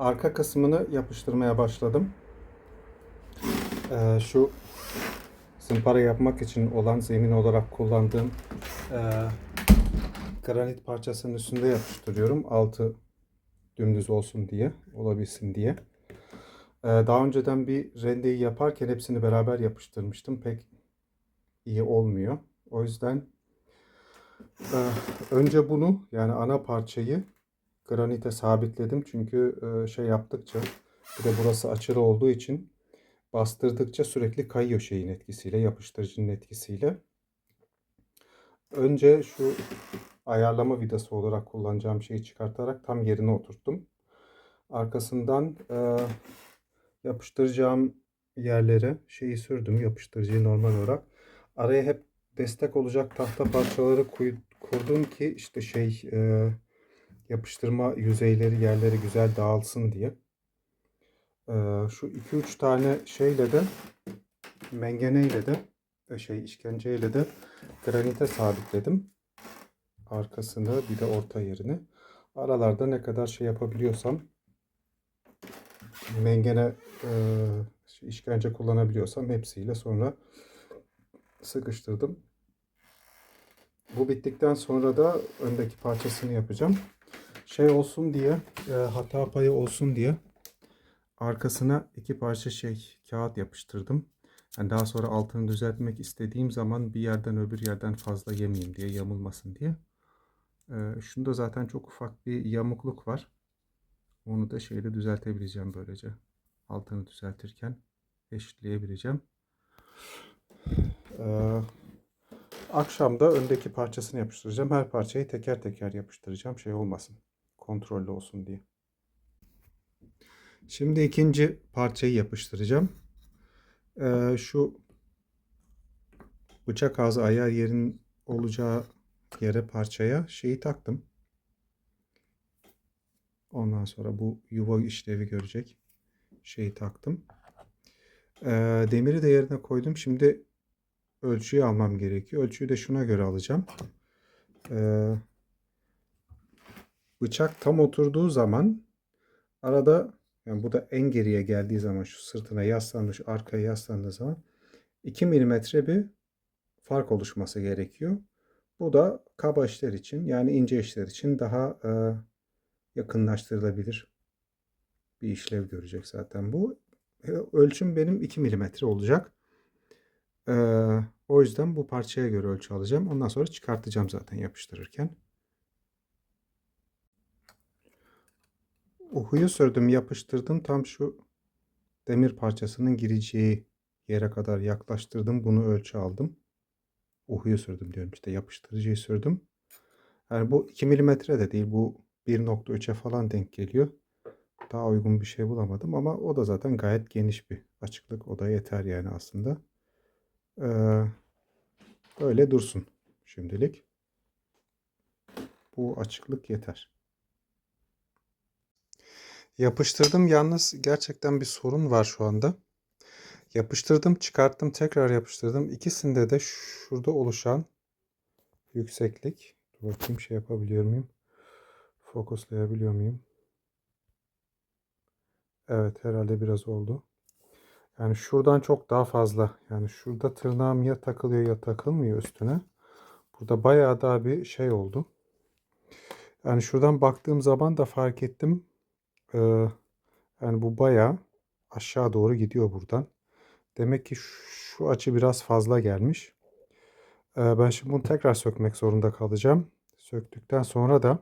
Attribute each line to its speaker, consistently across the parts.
Speaker 1: Arka kısmını yapıştırmaya başladım. Ee, şu zımpara yapmak için olan zemin olarak kullandığım e, granit parçasının üstünde yapıştırıyorum. Altı dümdüz olsun diye, olabilsin diye. Ee, daha önceden bir rendeyi yaparken hepsini beraber yapıştırmıştım. Pek iyi olmuyor. O yüzden e, önce bunu yani ana parçayı granite sabitledim. Çünkü e, şey yaptıkça bir de burası açılı olduğu için bastırdıkça sürekli kayıyor şeyin etkisiyle, yapıştırıcının etkisiyle. Önce şu ayarlama vidası olarak kullanacağım şeyi çıkartarak tam yerine oturttum. Arkasından e, yapıştıracağım yerlere şeyi sürdüm. Yapıştırıcıyı normal olarak. Araya hep destek olacak tahta parçaları kurdum ki işte şey e, yapıştırma yüzeyleri yerleri güzel dağılsın diye. E, şu 2-3 tane şeyle de mengeneyle de e, şey işkenceyle de granite sabitledim. Arkasını bir de orta yerini. Aralarda ne kadar şey yapabiliyorsam mengene e, işkence kullanabiliyorsam hepsiyle sonra sıkıştırdım. Bu bittikten sonra da öndeki parçasını yapacağım. Şey olsun diye, e, hata payı olsun diye arkasına iki parça şey kağıt yapıştırdım. Yani daha sonra altını düzeltmek istediğim zaman bir yerden öbür yerden fazla yemeyeyim diye, yamulmasın diye. E, şunda zaten çok ufak bir yamukluk var. Onu da şeyle düzeltebileceğim böylece. Altını düzeltirken eşitleyebileceğim. Ee, akşam da öndeki parçasını yapıştıracağım. Her parçayı teker teker yapıştıracağım. Şey olmasın. Kontrollü olsun diye. Şimdi ikinci parçayı yapıştıracağım. Ee, şu bıçak ağzı ayar yerin olacağı yere parçaya şeyi taktım. Ondan sonra bu yuva işlevi görecek şeyi taktım. Ee, demiri de yerine koydum. Şimdi ölçüyü almam gerekiyor. Ölçüyü de şuna göre alacağım. Ee, bıçak tam oturduğu zaman arada yani bu da en geriye geldiği zaman şu sırtına yaslandığı, şu arkaya yaslandığı zaman 2 milimetre bir fark oluşması gerekiyor. Bu da kaba işler için yani ince işler için daha e, yakınlaştırılabilir bir işlev görecek zaten bu. E, Ölçüm benim 2 milimetre olacak. Ee, o yüzden bu parçaya göre ölçü alacağım. Ondan sonra çıkartacağım zaten yapıştırırken. Uhuyu sürdüm, yapıştırdım. Tam şu demir parçasının gireceği yere kadar yaklaştırdım. Bunu ölçü aldım. Uhuyu sürdüm diyorum işte yapıştırıcıyı sürdüm. Yani bu 2 milimetre de değil. Bu 1.3'e falan denk geliyor. Daha uygun bir şey bulamadım ama o da zaten gayet geniş bir açıklık. O da yeter yani aslında. Ee, öyle dursun şimdilik. Bu açıklık yeter. Yapıştırdım yalnız gerçekten bir sorun var şu anda. Yapıştırdım, çıkarttım, tekrar yapıştırdım. İkisinde de şurada oluşan yükseklik. Dur bakayım şey yapabiliyor muyum? Fokuslayabiliyor muyum? Evet herhalde biraz oldu. Yani şuradan çok daha fazla. Yani şurada tırnağım ya takılıyor ya takılmıyor üstüne. Burada bayağı daha bir şey oldu. Yani şuradan baktığım zaman da fark ettim. Ee, yani bu bayağı aşağı doğru gidiyor buradan. Demek ki şu açı biraz fazla gelmiş. Ee, ben şimdi bunu tekrar sökmek zorunda kalacağım. Söktükten sonra da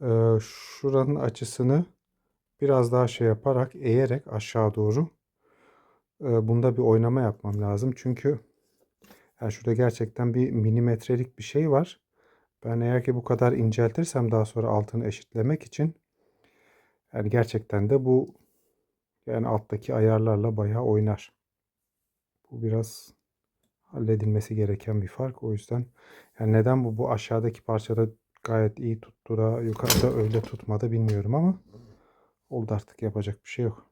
Speaker 1: e, şuranın açısını biraz daha şey yaparak eğerek aşağı doğru e, bunda bir oynama yapmam lazım. Çünkü yani şurada gerçekten bir milimetrelik bir şey var. Ben eğer ki bu kadar inceltirsem daha sonra altını eşitlemek için yani gerçekten de bu yani alttaki ayarlarla bayağı oynar. Bu biraz halledilmesi gereken bir fark. O yüzden yani neden bu bu aşağıdaki parçada gayet iyi tuttu da yukarıda öyle tutmadı bilmiyorum ama oldu artık yapacak bir şey yok.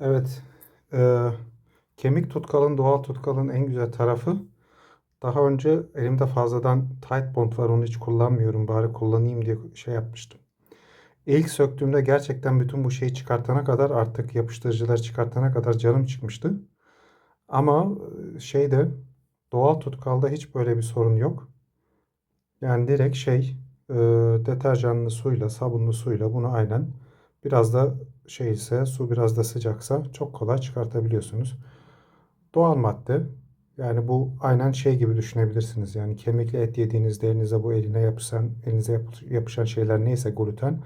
Speaker 1: Evet. e, kemik tutkalın, doğal tutkalın en güzel tarafı daha önce elimde fazladan tight bond var onu hiç kullanmıyorum bari kullanayım diye şey yapmıştım. İlk söktüğümde gerçekten bütün bu şeyi çıkartana kadar artık yapıştırıcıları çıkartana kadar canım çıkmıştı. Ama e, şeyde doğal tutkalda hiç böyle bir sorun yok. Yani direkt şey e, deterjanlı suyla sabunlu suyla bunu aynen biraz da şey ise su biraz da sıcaksa çok kolay çıkartabiliyorsunuz. Doğal madde yani bu aynen şey gibi düşünebilirsiniz. Yani kemikli et yediğinizde elinize bu eline yapışan elinize yapış- yapışan şeyler neyse gluten.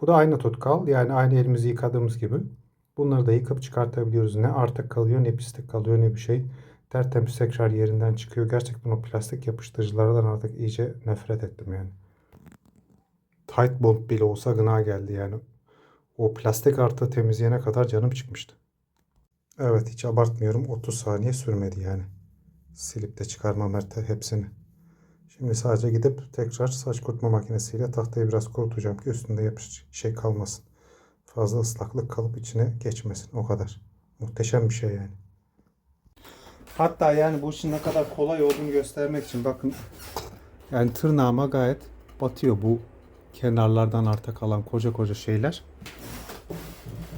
Speaker 1: Bu da aynı tutkal. Yani aynı elimizi yıkadığımız gibi. Bunları da yıkıp çıkartabiliyoruz. Ne artık kalıyor ne pislik kalıyor ne bir şey. Tertemiz tekrar yerinden çıkıyor. Gerçekten o plastik yapıştırıcılardan artık iyice nefret ettim yani. Tight bond bile olsa gına geldi yani. O plastik artı temizleyene kadar canım çıkmıştı. Evet hiç abartmıyorum. 30 saniye sürmedi yani. Silip de çıkarmam hepsini. Şimdi sadece gidip tekrar saç kurutma makinesiyle tahtayı biraz kurutacağım ki üstünde yapış şey kalmasın. Fazla ıslaklık kalıp içine geçmesin. O kadar. Muhteşem bir şey yani. Hatta yani bu işin ne kadar kolay olduğunu göstermek için bakın. Yani tırnağıma gayet batıyor bu kenarlardan arta kalan koca koca şeyler.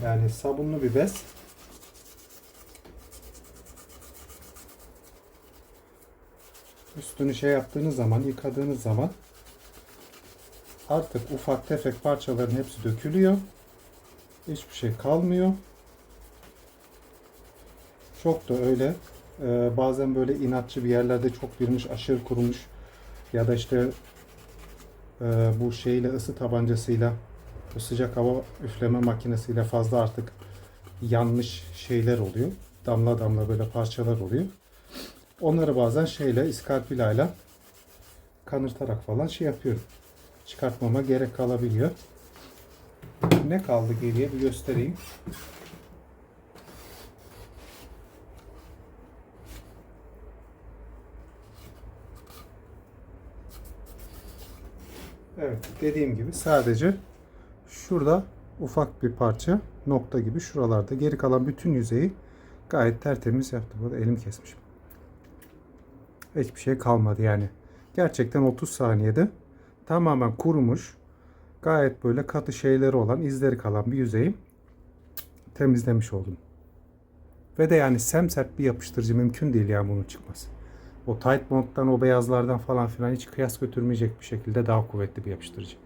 Speaker 1: Yani sabunlu bir bez. Üstünü şey yaptığınız zaman, yıkadığınız zaman artık ufak tefek parçaların hepsi dökülüyor. Hiçbir şey kalmıyor. Çok da öyle. Ee, bazen böyle inatçı bir yerlerde çok birmiş, aşırı kurumuş ya da işte e, bu şeyle ısı tabancasıyla sıcak hava üfleme makinesiyle fazla artık yanmış şeyler oluyor. Damla damla böyle parçalar oluyor. Onları bazen şeyle iskarpilayla kanırtarak falan şey yapıyorum. Çıkartmama gerek kalabiliyor. Ne kaldı geriye bir göstereyim. Evet dediğim gibi sadece şurada ufak bir parça nokta gibi şuralarda geri kalan bütün yüzeyi gayet tertemiz yaptım. Burada elim kesmişim. Hiçbir şey kalmadı yani. Gerçekten 30 saniyede tamamen kurumuş gayet böyle katı şeyleri olan izleri kalan bir yüzeyi temizlemiş oldum. Ve de yani semsert bir yapıştırıcı mümkün değil yani bunun çıkması. O tight bond'dan o beyazlardan falan filan hiç kıyas götürmeyecek bir şekilde daha kuvvetli bir yapıştırıcı.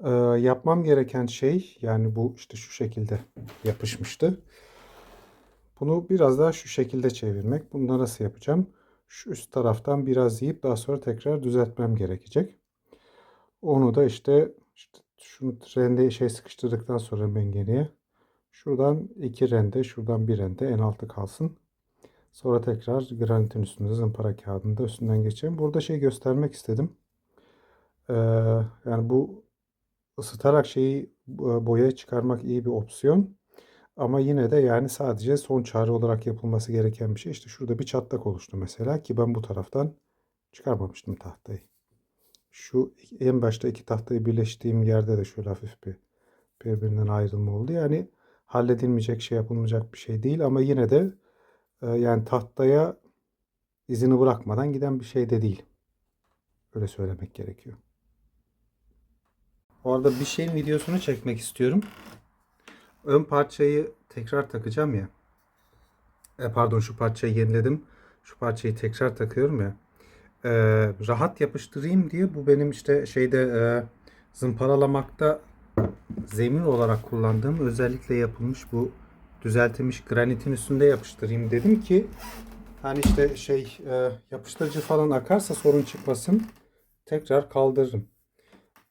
Speaker 1: Ee, yapmam gereken şey yani bu işte şu şekilde yapışmıştı. Bunu biraz daha şu şekilde çevirmek. Bunu da nasıl yapacağım? Şu üst taraftan biraz yiyip daha sonra tekrar düzeltmem gerekecek. Onu da işte, işte şunu rendeye şey sıkıştırdıktan sonra mengeneye şuradan iki rende, şuradan bir rende en altı kalsın. Sonra tekrar granitin üstünde zımpara kağıdında üstünden geçeceğim. Burada şey göstermek istedim. Ee, yani bu ısıtarak şeyi boyaya çıkarmak iyi bir opsiyon. Ama yine de yani sadece son çare olarak yapılması gereken bir şey. İşte şurada bir çatlak oluştu mesela ki ben bu taraftan çıkarmamıştım tahtayı. Şu en başta iki tahtayı birleştiğim yerde de şöyle hafif bir birbirinden ayrılma oldu. Yani halledilmeyecek şey yapılmayacak bir şey değil ama yine de e, yani tahtaya izini bırakmadan giden bir şey de değil. Öyle söylemek gerekiyor. Bu arada bir şeyin videosunu çekmek istiyorum. Ön parçayı tekrar takacağım ya. E, pardon şu parçayı yeniledim. Şu parçayı tekrar takıyorum ya. E, rahat yapıştırayım diye bu benim işte şeyde e, zımparalamakta zemin olarak kullandığım özellikle yapılmış bu düzeltilmiş granitin üstünde yapıştırayım dedim ki hani işte şey e, yapıştırıcı falan akarsa sorun çıkmasın. Tekrar kaldırırım.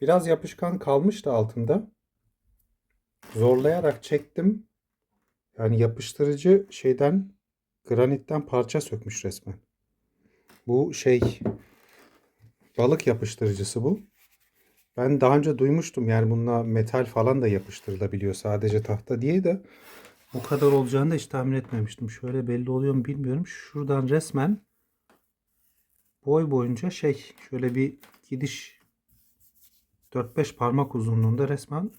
Speaker 1: Biraz yapışkan kalmıştı altında. Zorlayarak çektim. Yani yapıştırıcı şeyden granitten parça sökmüş resmen. Bu şey balık yapıştırıcısı bu. Ben daha önce duymuştum yani bununla metal falan da yapıştırılabiliyor sadece tahta diye de o kadar olacağını da hiç tahmin etmemiştim. Şöyle belli oluyor mu bilmiyorum. Şuradan resmen boy boyunca şey şöyle bir gidiş 4-5 parmak uzunluğunda resmen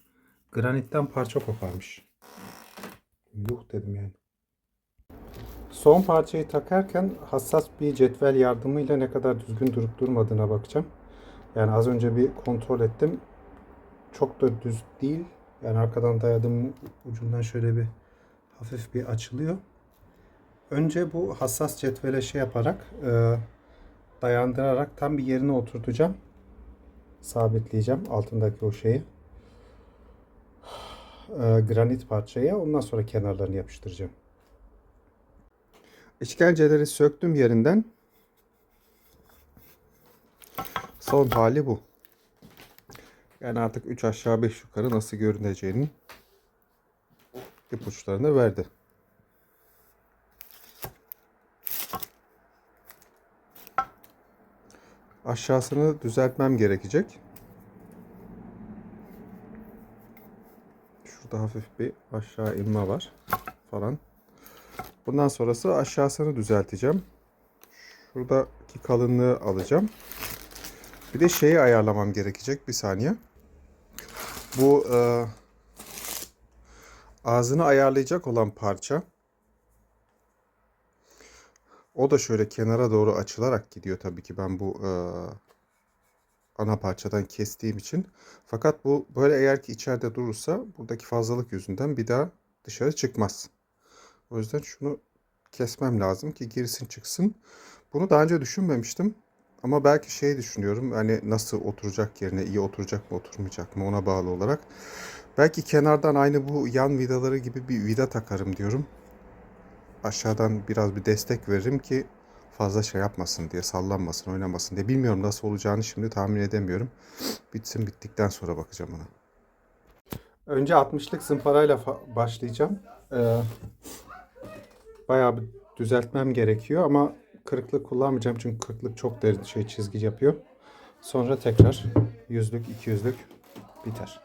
Speaker 1: granitten parça koparmış. Yuh dedim yani. Son parçayı takarken hassas bir cetvel yardımıyla ne kadar düzgün durup durmadığına bakacağım. Yani az önce bir kontrol ettim. çok da düz değil. Yani arkadan dayadım ucundan şöyle bir hafif bir açılıyor. Önce bu hassas cetvele şey yaparak e, dayandırarak tam bir yerine oturtacağım. Sabitleyeceğim altındaki o şeyi. E, granit parçaya. Ondan sonra kenarlarını yapıştıracağım. İşkenceleri söktüm yerinden. Son hali bu. Yani artık 3 aşağı 5 yukarı nasıl görüneceğinin ipuçlarını verdi. Aşağısını düzeltmem gerekecek. Şurada hafif bir aşağı inme var falan. Bundan sonrası aşağısını düzelteceğim. Şuradaki kalınlığı alacağım. Bir de şeyi ayarlamam gerekecek. Bir saniye. Bu e, ağzını ayarlayacak olan parça. O da şöyle kenara doğru açılarak gidiyor tabii ki ben bu e, ana parçadan kestiğim için. Fakat bu böyle eğer ki içeride durursa buradaki fazlalık yüzünden bir daha dışarı çıkmaz. O yüzden şunu kesmem lazım ki girsin çıksın. Bunu daha önce düşünmemiştim. Ama belki şey düşünüyorum hani nasıl oturacak yerine iyi oturacak mı oturmayacak mı ona bağlı olarak. Belki kenardan aynı bu yan vidaları gibi bir vida takarım diyorum. Aşağıdan biraz bir destek veririm ki fazla şey yapmasın diye sallanmasın oynamasın diye. Bilmiyorum nasıl olacağını şimdi tahmin edemiyorum. Bitsin bittikten sonra bakacağım ona. Önce 60'lık zımparayla başlayacağım. Ee, bayağı bir düzeltmem gerekiyor ama kırıklık kullanmayacağım çünkü kırıklık çok derin şey çizgi yapıyor. Sonra tekrar yüzlük, iki yüzlük biter.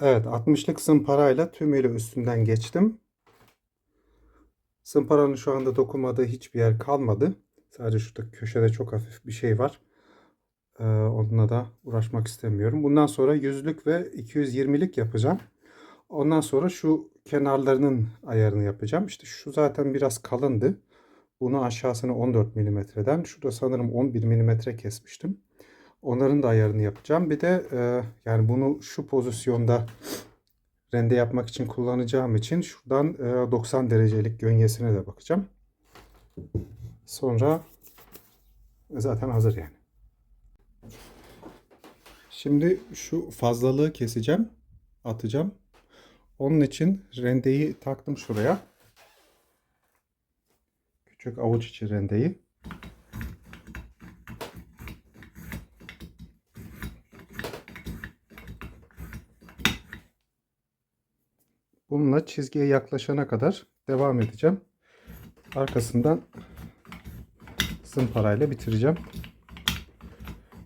Speaker 1: Evet 60'lık zımparayla tümüyle üstünden geçtim. Zımparanın şu anda dokunmadığı hiçbir yer kalmadı. Sadece şurada köşede çok hafif bir şey var. Ee, onunla da uğraşmak istemiyorum. Bundan sonra yüzlük ve 220'lik yapacağım. Ondan sonra şu kenarlarının ayarını yapacağım. İşte şu zaten biraz kalındı. Bunu aşağısını 14 milimetreden, şurada sanırım 11 milimetre kesmiştim. Onların da ayarını yapacağım. Bir de e, yani bunu şu pozisyonda rende yapmak için kullanacağım için şuradan e, 90 derecelik gönyesine de bakacağım. Sonra zaten hazır yani. Şimdi şu fazlalığı keseceğim. Atacağım. Onun için rendeyi taktım şuraya. Küçük avuç içi rendeyi. Bununla çizgiye yaklaşana kadar devam edeceğim. Arkasından zımparayla bitireceğim.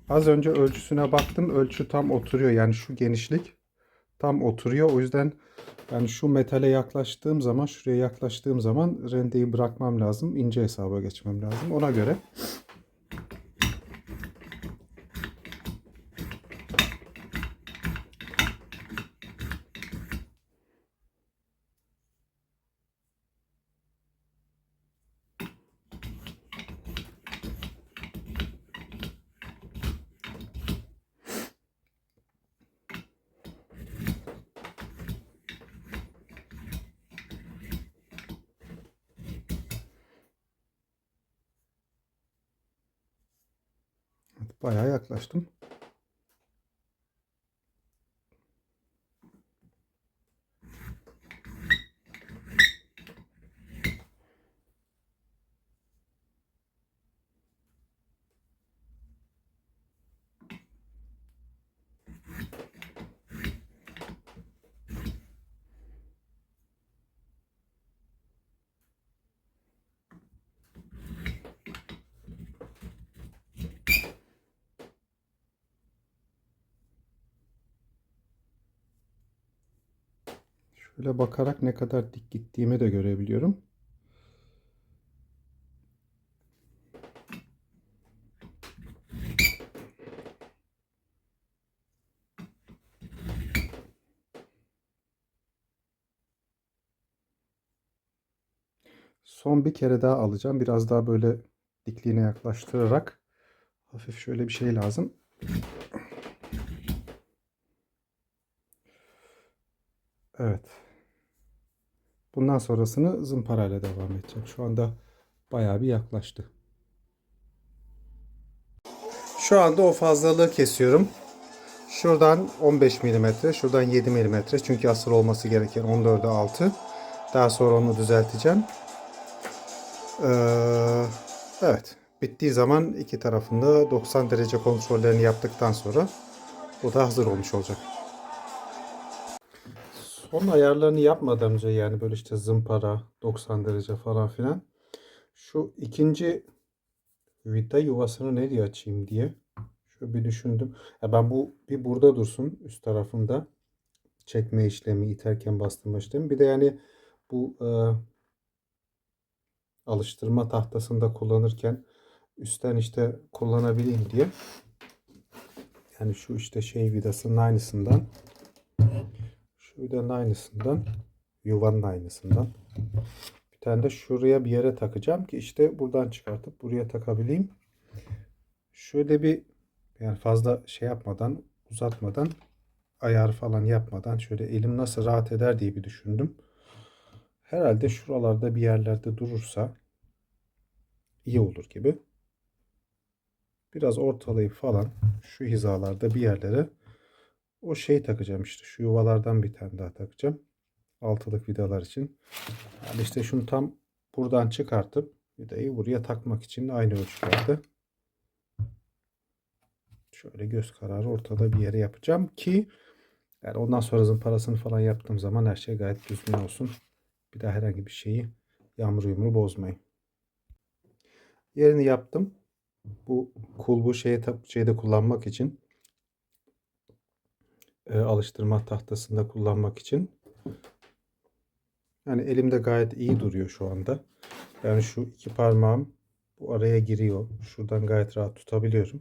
Speaker 1: Az önce ölçüsüne baktım. Ölçü tam oturuyor. Yani şu genişlik tam oturuyor. O yüzden yani şu metale yaklaştığım zaman, şuraya yaklaştığım zaman rendeyi bırakmam lazım. ince hesaba geçmem lazım. Ona göre bayağı yaklaştım. Şöyle bakarak ne kadar dik gittiğimi de görebiliyorum. Son bir kere daha alacağım. Biraz daha böyle dikliğine yaklaştırarak hafif şöyle bir şey lazım. Evet. Bundan sonrasını zımparayla devam edeceğim. Şu anda bayağı bir yaklaştı. Şu anda o fazlalığı kesiyorum. Şuradan 15 mm, şuradan 7 mm. Çünkü asıl olması gereken 14'e 6. Daha sonra onu düzelteceğim. Ee, evet. Bittiği zaman iki tarafında 90 derece kontrollerini yaptıktan sonra bu da hazır olmuş olacak. Son ayarlarını yapmadan önce yani böyle işte zımpara 90 derece falan filan şu ikinci vida yuvasını nereye açayım diye şöyle bir düşündüm. Ya ben bu bir burada dursun üst tarafında çekme işlemi, iterken bastırma işlemi. Bir de yani bu e, alıştırma tahtasında kullanırken üstten işte kullanabileyim diye. Yani şu işte şey vidasının aynısından şu vidanın aynısından yuvanın aynısından bir tane de şuraya bir yere takacağım ki işte buradan çıkartıp buraya takabileyim. Şöyle bir yani fazla şey yapmadan uzatmadan ayar falan yapmadan şöyle elim nasıl rahat eder diye bir düşündüm. Herhalde şuralarda bir yerlerde durursa iyi olur gibi. Biraz ortalayıp falan şu hizalarda bir yerlere o şeyi takacağım işte. Şu yuvalardan bir tane daha takacağım. Altılık vidalar için. Yani işte şunu tam buradan çıkartıp vidayı buraya takmak için aynı ölçülerde. Şöyle göz kararı ortada bir yere yapacağım ki yani ondan sonra zımparasını falan yaptığım zaman her şey gayet düzgün olsun. Bir daha herhangi bir şeyi yağmur yumru bozmayın. Yerini yaptım. Bu kulbu şeye şeyde kullanmak için e, alıştırma tahtasında kullanmak için yani elimde gayet iyi duruyor şu anda. Yani şu iki parmağım bu araya giriyor. Şuradan gayet rahat tutabiliyorum.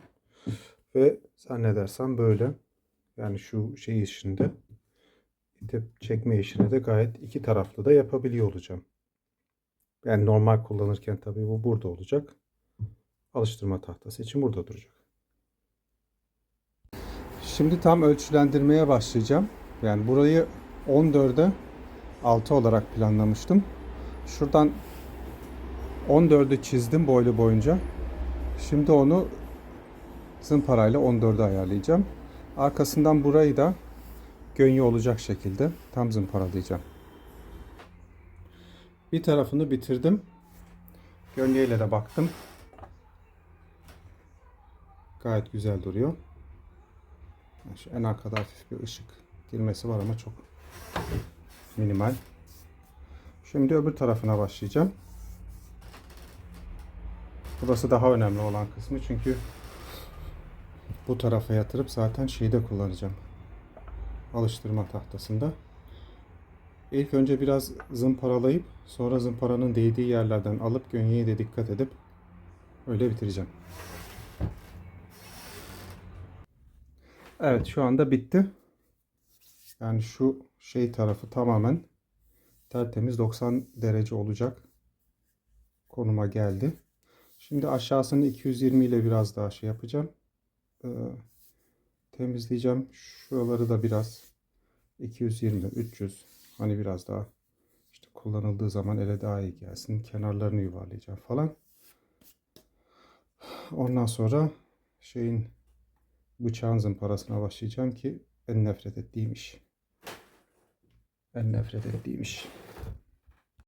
Speaker 1: Ve zannedersem böyle yani şu şey işinde itip çekme işini de gayet iki taraflı da yapabiliyor olacağım. Yani normal kullanırken tabii bu burada olacak. Alıştırma tahtası için burada duracak. Şimdi tam ölçülendirmeye başlayacağım. Yani burayı 14'e 6 olarak planlamıştım. Şuradan 14'ü çizdim boylu boyunca. Şimdi onu zımparayla 14'e ayarlayacağım. Arkasından burayı da gönye olacak şekilde tam zımparalayacağım. Bir tarafını bitirdim. Gönyeyle de baktım. Gayet güzel duruyor. Şu en arkada hafif bir ışık girmesi var ama çok minimal. Şimdi öbür tarafına başlayacağım. Burası daha önemli olan kısmı çünkü bu tarafa yatırıp zaten şeyde kullanacağım. Alıştırma tahtasında. İlk önce biraz zımparalayıp sonra zımparanın değdiği yerlerden alıp gönyeye de dikkat edip öyle bitireceğim. Evet şu anda bitti. Yani şu şey tarafı tamamen tertemiz 90 derece olacak konuma geldi. Şimdi aşağısını 220 ile biraz daha şey yapacağım. Ee, temizleyeceğim. Şuraları da biraz 220 300 hani biraz daha işte kullanıldığı zaman ele daha iyi gelsin. Kenarlarını yuvarlayacağım falan. Ondan sonra şeyin bıçağın zımparasına başlayacağım ki en nefret ettiğim iş. En nefret ettiğim iş.